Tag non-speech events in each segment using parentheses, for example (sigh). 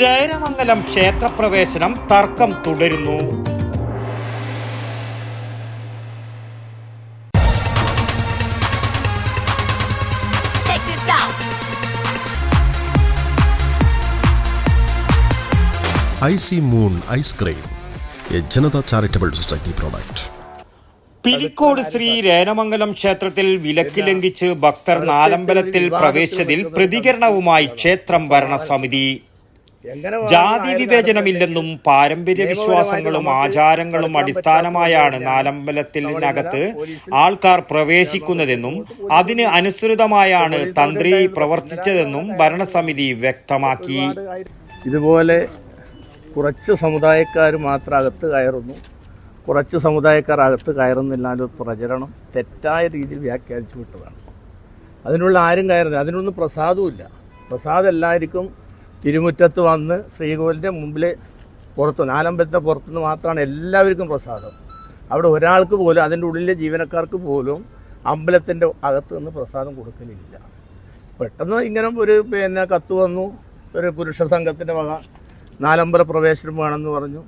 രൈരമംഗലം ക്ഷേത്രപ്രവേശനം തർക്കം തുടരുന്നു. Icy moon ice cream a Janatha charitable society product. Pilicode Shri Renamangalam ക്ഷേത്രത്തിൽ വിലക്ക് ലംഘിച്ച് ഭക്തർ നാലമ്പലത്തിൽ പ്രവേശിച്ചതിൽ പ്രതികരണവുമായി ക്ഷേത്രം ഭരണസമിതി. ജാതി വിവേചനമില്ലെന്നും പാരമ്പര്യ വിശ്വാസങ്ങളും ആചാരങ്ങളും അടിസ്ഥാനമായാണ് നാലമ്പലത്തിനകത്ത് ആൾക്കാർ പ്രവേശിക്കുന്നതെന്നും അതിന് അനുസൃതമായാണ് തന്ത്രി പ്രവർത്തിച്ചതെന്നും ഭരണസമിതി വ്യക്തമാക്കി. ഇതുപോലെ കുറച്ച് സമുദായക്കാർ മാത്രം അകത്ത് കയറുന്നു. കുറച്ച് സമുദായക്കാർ അകത്ത് കയറുന്നില്ല എന്നൊരു പ്രചരണം തെറ്റായ രീതിയിൽ വ്യാഖ്യാനിച്ചു വിട്ടതാണ്. അതിനുള്ള ആരും കയറുന്നില്ല. അതിനൊന്നും പ്രസാദവും ഇല്ല പ്രസാദം എല്ലാവർക്കും തിരുമുറ്റത്ത് വന്ന് ശ്രീകോവിലിന്റെ മുമ്പിൽ പുറത്ത് നാലമ്പലത്തെ പുറത്തുനിന്ന് മാത്രമാണ് എല്ലാവർക്കും പ്രസാദം. അവിടെ ഒരാൾക്ക് പോലും അതിന്റെ ഉള്ളിലെ ജീവനക്കാർക്ക് പോലും അമ്പലത്തിന്റെ അകത്ത് നിന്ന് പ്രസാദം കൊടുക്കലില്ല. പെട്ടെന്ന് ഇങ്ങനെ ഒരു പിന്നെ കത്ത് വന്നു. ഒരു പുരുഷ സംഘത്തിന്റെ വക നാലമ്പല പ്രവേശനം വേണമെന്ന് പറഞ്ഞു.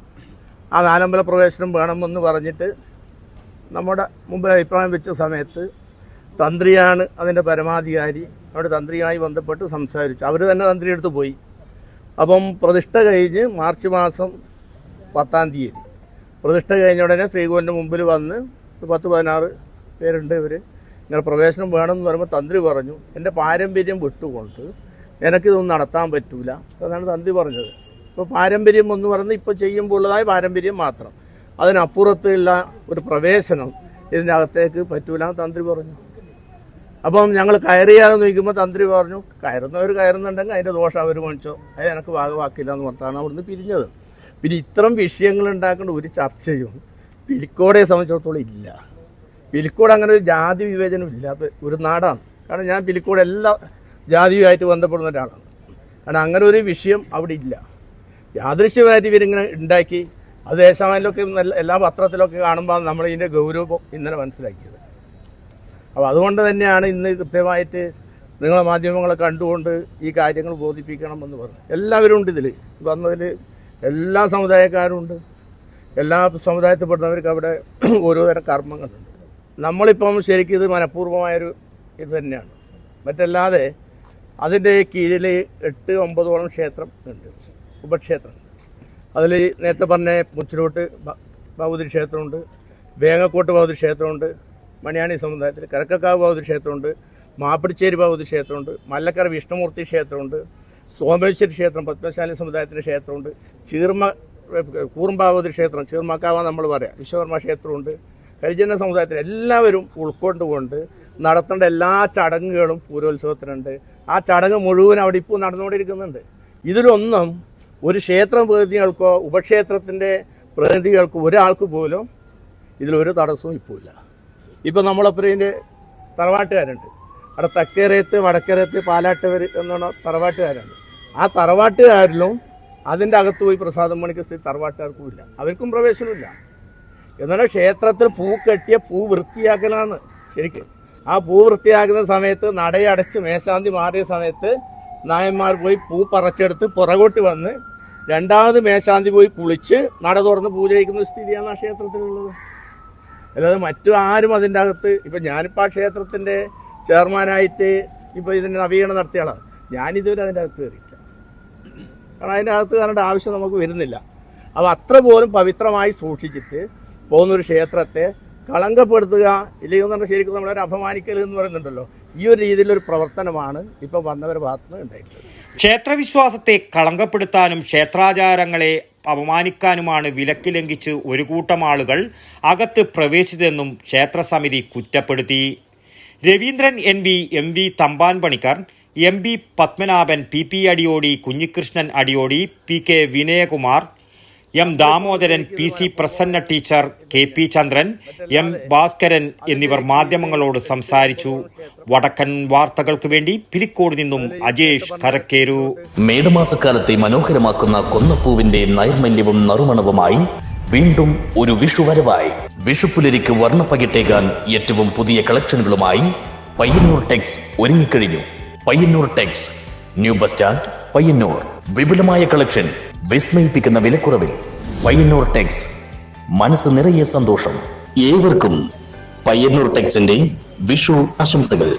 ആ നാലമ്പല പ്രവേശനം വേണമെന്ന് പറഞ്ഞിട്ട് നമ്മുടെ മുമ്പിൽ അഭിപ്രായം വെച്ച സമയത്ത് തന്ത്രിയാണ് അതിന്റെ പരമാധികാരി. അവിടെ തന്ത്രിയുമായി ബന്ധപ്പെട്ട് സംസാരിച്ചു. അവർ തന്നെ തന്ത്രിയെടുത്ത് പോയി. അപ്പം പ്രതിഷ്ഠ കഴിഞ്ഞ് മാർച്ച് മാസം പത്താം തീയതി. പ്രതിഷ്ഠ കഴിഞ്ഞ ഉടനെ ശ്രീകോവിലിന്റെ മുമ്പിൽ വന്ന് പത്ത് പതിനാറ് പേരുണ്ട് ഇവർ ഇങ്ങനെ പ്രവേശനം വേണമെന്ന് പറയുമ്പോൾ തന്ത്രി പറഞ്ഞു എന്റെ പാരമ്പര്യം വിട്ടുകൊണ്ട് എനിക്കിതൊന്നും നടത്താൻ പറ്റൂല. അതാണ് തന്ത്രി പറഞ്ഞത്. ഇപ്പോൾ പാരമ്പര്യം എന്ന് പറയുന്നത് ഇപ്പോൾ ചെയ്യുമ്പോൾ ഉള്ളതായ പാരമ്പര്യം മാത്രം. അതിനപ്പുറത്തുള്ള ഒരു പ്രവേശനം ഇതിന്റെ അകത്തേക്ക് പറ്റൂല തന്ത്രി പറഞ്ഞു. അപ്പം ഞങ്ങൾ കയറിയാലെന്ന് ചോദിക്കുമ്പോൾ തന്ത്രി പറഞ്ഞു കയറുന്നവർ കയറുന്നുണ്ടെങ്കിൽ അതിന്റെ ദോഷം അവർ മേടിച്ചോ അത് എനിക്ക് ഭാഗമാക്കില്ല എന്ന് പറഞ്ഞാണ് അവിടുന്ന് പിരിഞ്ഞത്. പിന്നെ ഇത്തരം വിഷയങ്ങൾ ഉണ്ടാക്കേണ്ട ഒരു ചർച്ചയും പിലിക്കോടെ സംബന്ധിച്ചിടത്തോളം ഇല്ല. പിലിക്കോട് അങ്ങനെ ഒരു ജാതി വിവേചനം ഇല്ലാത്ത ഒരു നാടാണ്. കാരണം ഞാൻ പിലിക്കോട് എല്ലാ ജാതിയുമായിട്ട് ബന്ധപ്പെടുന്ന ഒരാളാണ്. കാരണം അങ്ങനെ ഒരു വിഷയം അവിടെ ഇല്ല. യാദൃശ്യമായിട്ട് ഇവരിങ്ങനെ ഉണ്ടാക്കി അത് ദേശാമാനിലൊക്കെ നല്ല- എല്ലാ പത്രത്തിലൊക്കെ കാണുമ്പോൾ നമ്മൾ ഇതിന്റെ ഗൗരവം ഇന്നലെ മനസ്സിലാക്കിയത്. അപ്പോൾ അതുകൊണ്ട് തന്നെയാണ് ഇന്ന് കൃത്യമായിട്ട് നിങ്ങളെ മാധ്യമങ്ങളെ കണ്ടുകൊണ്ട് ഈ കാര്യങ്ങൾ ബോധിപ്പിക്കണം എന്ന് പറഞ്ഞു എല്ലാവരും ഉണ്ട് ഇതിൽ വന്നതിൽ എല്ലാ സമുദായക്കാരും ഉണ്ട്. എല്ലാ സമുദായത്തിൽപ്പെടുന്നവർക്ക് അവിടെ (clears throat) ഓരോ തരം കർമ്മങ്ങളുണ്ട്. നമ്മളിപ്പം ശരിക്കും ഇത് മനഃപൂർവമായൊരു ഇത് തന്നെയാണ്. മറ്റല്ലാതെ അതിന്റെ കീഴിൽ എട്ട് ഒമ്പതോളം ക്ഷേത്രം ഉണ്ട്. ഉപക്ഷേത്രം. അതിൽ നേരത്തെ പറഞ്ഞ മുച്ചിലോട്ട് ഭഗവതി ക്ഷേത്രമുണ്ട് വേങ്ങക്കോട്ട് ഭഗവതി ക്ഷേത്രമുണ്ട് മണിയാണി സമുദായത്തിൽ കരക്കക്കാവ് ഭഗവതി ക്ഷേത്രമുണ്ട് മാപ്പിടിച്ചേരി ഭഗവതി ക്ഷേത്രമുണ്ട് മല്ലക്കര വിഷ്ണുമൂർത്തി ക്ഷേത്രമുണ്ട് സോമേശ്വരി ക്ഷേത്രം പത്മശാലി സമുദായത്തിന്റെ ക്ഷേത്രമുണ്ട് ചീർമ കൂർമ്പാവതി ക്ഷേത്രം ചീർമക്കാവ നമ്മൾ പറയാം വിശ്വകർമ്മ ക്ഷേത്രമുണ്ട് ഹരിജന സമുദായത്തിൽ എല്ലാവരും ഉൾക്കൊണ്ടുകൊണ്ട് നടത്തേണ്ട എല്ലാ ചടങ്ങുകളും പൂരോത്സവത്തിനുണ്ട്. ആ ചടങ്ങ് മുഴുവൻ അവിടെ ഇപ്പോൾ നടന്നുകൊണ്ടിരിക്കുന്നുണ്ട്. ഇതിലൊന്നും ഒരു ക്ഷേത്ര പ്രതിനിധികൾക്കോ ഉപക്ഷേത്രത്തിന്റെ പ്രതിനിധികൾക്കോ ഒരാൾക്ക് പോലും ഇതിലൊരു തടസ്സവും ഇപ്പോൾ ഇല്ല ഇപ്പോൾ നമ്മളൊപ്പം ഇതിന്റെ തറവാട്ടുകാരുണ്ട്. അവിടെ തെക്കേറയത്ത് വടക്കേറയത്ത് പാലാട്ടവർ എന്നാണ് തറവാട്ടുകാരുണ്ട്. ആ തറവാട്ടുകാരിലും അതിന്റെ അകത്ത് പോയി പ്രസാദം മണിക്ക് സ്ഥിതി തറവാട്ടുകാർക്കും ഇല്ല. അവർക്കും പ്രവേശനമില്ല എന്നാൽ ക്ഷേത്രത്തിൽ പൂ കെട്ടിയ പൂ വൃത്തിയാക്കലാണ് ശരിക്കും. ആ പൂ വൃത്തിയാക്കുന്ന സമയത്ത് നടയടച്ച് മേശാന്തി മാറിയ സമയത്ത് നായന്മാർ പോയി പൂ പറിച്ചെടുത്ത് പുറകോട്ട് വന്ന് രണ്ടാമത് മേശാന്തി പോയി കുളിച്ച് നട തുറന്ന് പൂജ കഴിക്കുന്ന സ്ഥിതിയാണ് ആ ക്ഷേത്രത്തിലുള്ളത്. അല്ലാതെ മറ്റു ആരും അതിന്റെ അകത്ത് ഇപ്പം ഞാനിപ്പോൾ ആ ക്ഷേത്രത്തിന്റെ ചെയർമാനായിട്ട് ഇപ്പോൾ ഇതിന്റെ നവീകരണം നടത്തിയാളാണ് ഞാനിതുവരെ അതിന്റെ അകത്ത് കയറിയില്ല കാരണം അതിന്റെ അകത്ത് കയറേണ്ട ആവശ്യം നമുക്ക് വരുന്നില്ല. അപ്പോൾ അത്ര പോലും പവിത്രമായി സൂക്ഷിച്ചിട്ട് പോകുന്നൊരു ക്ഷേത്രത്തെ കളങ്കപ്പെടുത്തുക ഇല്ലെങ്കിൽ എന്ന് പറഞ്ഞാൽ ശരിക്കും നമ്മളൊരു അപമാനിക്കൽ എന്ന് പറയുന്നുണ്ടല്ലോ. ഈ ഒരു രീതിയിലൊരു പ്രവർത്തനമാണ് ഇപ്പം വന്നവരുടെ ഭാഗത്തുനിന്ന് ഉണ്ടായിട്ടുള്ളത്. ക്ഷേത്രവിശ്വാസത്തെ കളങ്കപ്പെടുത്താനും ക്ഷേത്രാചാരങ്ങളെ അപമാനിക്കാനുമാണ് വിലക്ക് ലംഘിച്ച് ഒരു കൂട്ടം ആളുകൾ അകത്ത് പ്രവേശിച്ചതെന്നും ക്ഷേത്രസമിതി കുറ്റപ്പെടുത്തി. Raveendran N V M V Thampan Panicker M B Padmanabhan P P Adiyodi Kunhikrishnan Adiyodi P K Vinayakumar M Damodaran P C Prasanna teacher K P Chandran M Bhaskaran എന്നിവർ മാധ്യമങ്ങളോട് സംസാരിച്ചു. വടക്കൻ വാർത്തകൾക്ക് വേണ്ടി പിരിക്കോട് നിന്നും അജേഷ് കരക്കേരു മേടമാസക്കാലത്തെ മനോഹരമാക്കുന്ന കൊന്നപ്പൂവിന്റെ നൈർമല്യവും നറുമണവുമായി വീണ്ടും ഒരു വിഷു വരവായി. വിഷുപ്പുലരിക്ക് വർണപ്പകിട്ടേകാൻ ഏറ്റവും പുതിയ കളക്ഷനുകളുമായി പയ്യന്നൂർ ടെക്സ് ഒരുങ്ങിക്കഴിഞ്ഞു. Payyanur Tex new bus stand Payyanur. വിപുലമായ കളക്ഷൻ വിസ്മയിപ്പിക്കുന്ന വിലക്കുറവിൽ പയ്യന്നൂർ ടെക്സ്. മനസ്സ് നിറയെ സന്തോഷം. ഏവർക്കും പയ്യന്നൂർ ടെക്സിന്റെ വിഷു ആശംസകൾ.